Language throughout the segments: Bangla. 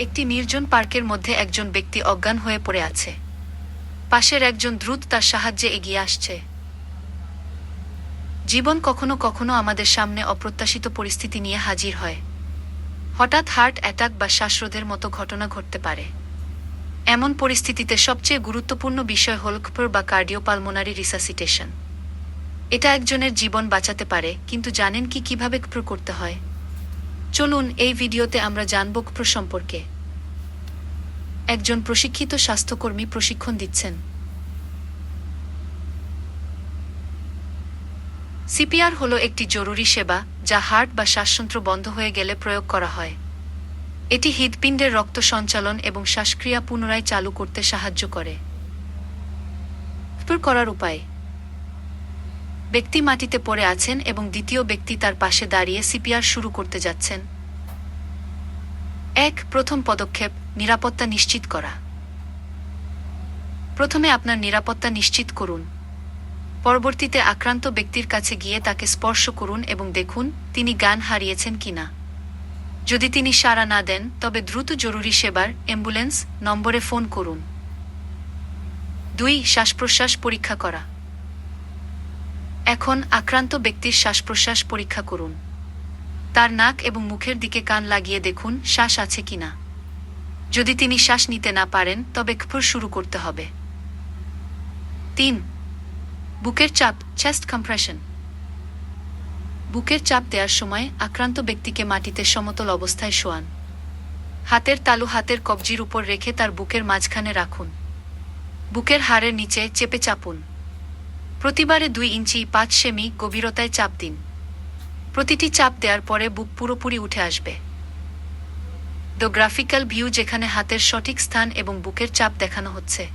একটি নির্জন পার্কের মধ্যে একজন ব্যক্তি অজ্ঞান হয়ে পড়ে আছে। পাশের একজন দ্রুত তার সাহায্যে এগিয়ে আসছে। জীবন কখনো কখনো আমাদের সামনে অপ্রত্যাশিত পরিস্থিতি নিয়ে হাজির হয়। হঠাৎ হার্ট অ্যাটাক বা শ্বাসরোধের মতো ঘটনা ঘটতে পারে। এমন পরিস্থিতিতে সবচেয়ে গুরুত্বপূর্ণ বিষয় হল ক্ষপর বা কার্ডিওপালমোনারি রিসাসিটেশন। এটা একজনের জীবন বাঁচাতে পারে, কিন্তু জানেন কি কীভাবে ক্ষপর করতে হয়? চলুন এই ভিডিওতে আমরা জানব ক্ষপর সম্পর্কে। একজন প্রশিক্ষিত স্বাস্থ্যকর্মী প্রশিক্ষণ দিচ্ছেন। সিপিআর হলো একটি জরুরি সেবা যা হার্ট বা শ্বাসযন্ত্র বন্ধ হয়ে গেলে প্রয়োগ করা হয়। এটি হৃদপিণ্ডের রক্ত সঞ্চালন এবং শ্বাসক্রিয়া পুনরায় চালু করতে সাহায্য করে। করার উপায় ব্যক্তি মাটিতে পড়ে আছেন এবং দ্বিতীয় ব্যক্তি তার পাশে দাঁড়িয়ে সিপিআর শুরু করতে যাচ্ছেন। এক, প্রথম পদক্ষেপ, নিরাপত্তা নিশ্চিত করা। প্রথমে আপনার নিরাপত্তা নিশ্চিত করুন। পরবর্তীতে আক্রান্ত ব্যক্তির কাছে গিয়ে তাকে স্পর্শ করুন এবং দেখুন তিনি গান হারিয়েছেন কিনা। যদি তিনি সাড়া না দেন, তবে দ্রুত জরুরি সেবার, অ্যাম্বুলেন্স, নম্বরে ফোন করুন। দুই শ্বাস প্রশ্বাস পরীক্ষা করা। এখন আক্রান্ত ব্যক্তির শ্বাস প্রশ্বাস পরীক্ষা করুন। তার নাক এবং মুখের দিকে কান লাগিয়ে দেখুন, শ্বাস আছে কিনা। যদি তিনি শ্বাস নিতে না পারেন, তবে ক্ষপর শুরু করতে হবে। তিন, বুকের চাপ চেস্ট কম্প্রেশন বুকের চাপ দেওয়ার সময় আক্রান্ত ব্যক্তিকে মাটিতে সমতল অবস্থায় শোয়ান। হাতের তালু হাতের কবজির উপর রেখে তার বুকের মাঝখানে রাখুন। বুকের হাড়ের নিচে চেপে চাপুন। প্রতিবারে দুই ইঞ্চি পাঁচ সেমি গভীরতায় চাপ দিন। প্রতিটি চাপ দেওয়ার পরে বুক পুরোপুরি উঠে আসবে। দ্য গ্রাফিক্যাল ভিউ যেখানে হাতের সঠিক স্থান এবং বুকের চাপ দেখানো হচ্ছে।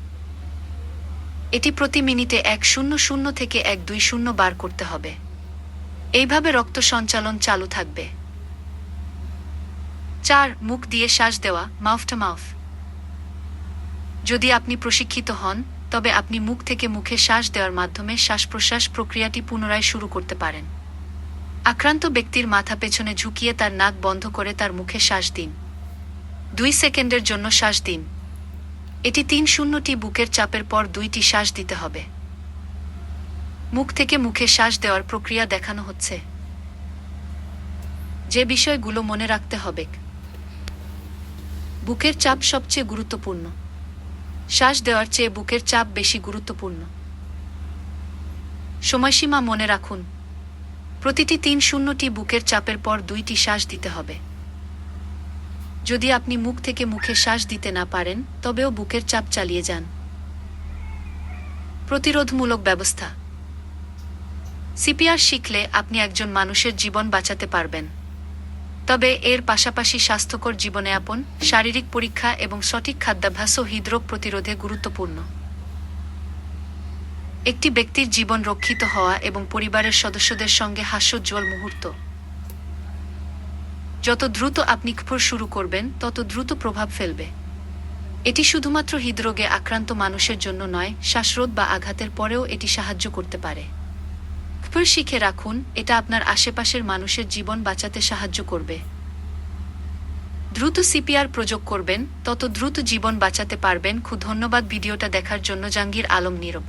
এটি প্রতি মিনিটে এক শূন্য শূন্য থেকে এক দুই শূন্য বার করতে হবে। এইভাবে রক্ত সঞ্চালন চালু থাকবে। চার, মুখ দিয়ে শ্বাস দেওয়া, মাউথ টু মাউথ। যদি আপনি প্রশিক্ষিত হন তবে আপনি মুখ থেকে মুখে শ্বাস দেওয়ার মাধ্যমে শ্বাস প্রশ্বাস প্রক্রিয়াটি পুনরায় শুরু করতে পারেন। আক্রান্ত ব্যক্তির মাথা পেছনে ঝুঁকিয়ে তার নাক বন্ধ করে তার মুখে শ্বাস দিন। দুই সেকেন্ডের জন্য শ্বাস দিন। এটি তিন শূন্যটি বুকের চাপের পর দুইটি শ্বাস দিতে হবে। মুখ থেকে মুখে শ্বাস দেওয়ার প্রক্রিয়া দেখানো হচ্ছে। যে বিষয়গুলো মনে রাখতে হবে। বুকের চাপ সবচেয়ে গুরুত্বপূর্ণ। শ্বাস দেওয়ার চেয়ে বুকের চাপ বেশি গুরুত্বপূর্ণ। সময়সীমা মনে রাখুন, প্রতিটি তিন শূন্যটি বুকের চাপের পর দুইটি শ্বাস দিতে হবে। যদি আপনি মুখ থেকে মুখে শ্বাস দিতে না পারেন, তবেও বুকের চাপ চালিয়ে যান। প্রতিরোধমূলক ব্যবস্থা। সিপিআর শিখলে আপনি একজন মানুষের জীবন বাঁচাতে পারবেন। তবে এর পাশাপাশি স্বাস্থ্যকর জীবনযাপন, শারীরিক পরীক্ষা এবং সঠিক খাদ্যাভ্যাস ও হৃদরোগ প্রতিরোধে গুরুত্বপূর্ণ। একটি ব্যক্তির জীবন রক্ষিত হওয়া এবং পরিবারের সদস্যদের সঙ্গে হাস্যোজ্জ্বল মুহূর্ত। যত দ্রুত আপনি ক্ষপর শুরু করবেন, তত দ্রুত প্রভাব ফেলবে। এটি শুধুমাত্র হৃদরোগে আক্রান্ত মানুষের জন্য নয়, শ্বাসরোধ বা আঘাতের পরেও এটি সাহায্য করতে পারে। ক্ষপর শিখে রাখুন, এটা আপনার আশেপাশের মানুষের জীবন বাঁচাতে সাহায্য করবে। দ্রুত সিপিআর প্রযোগ করবেন, তত দ্রুত জীবন বাঁচাতে পারবেন। খুব ধন্যবাদ ভিডিওটা দেখার জন্য জাঙ্গির আলম নীরব।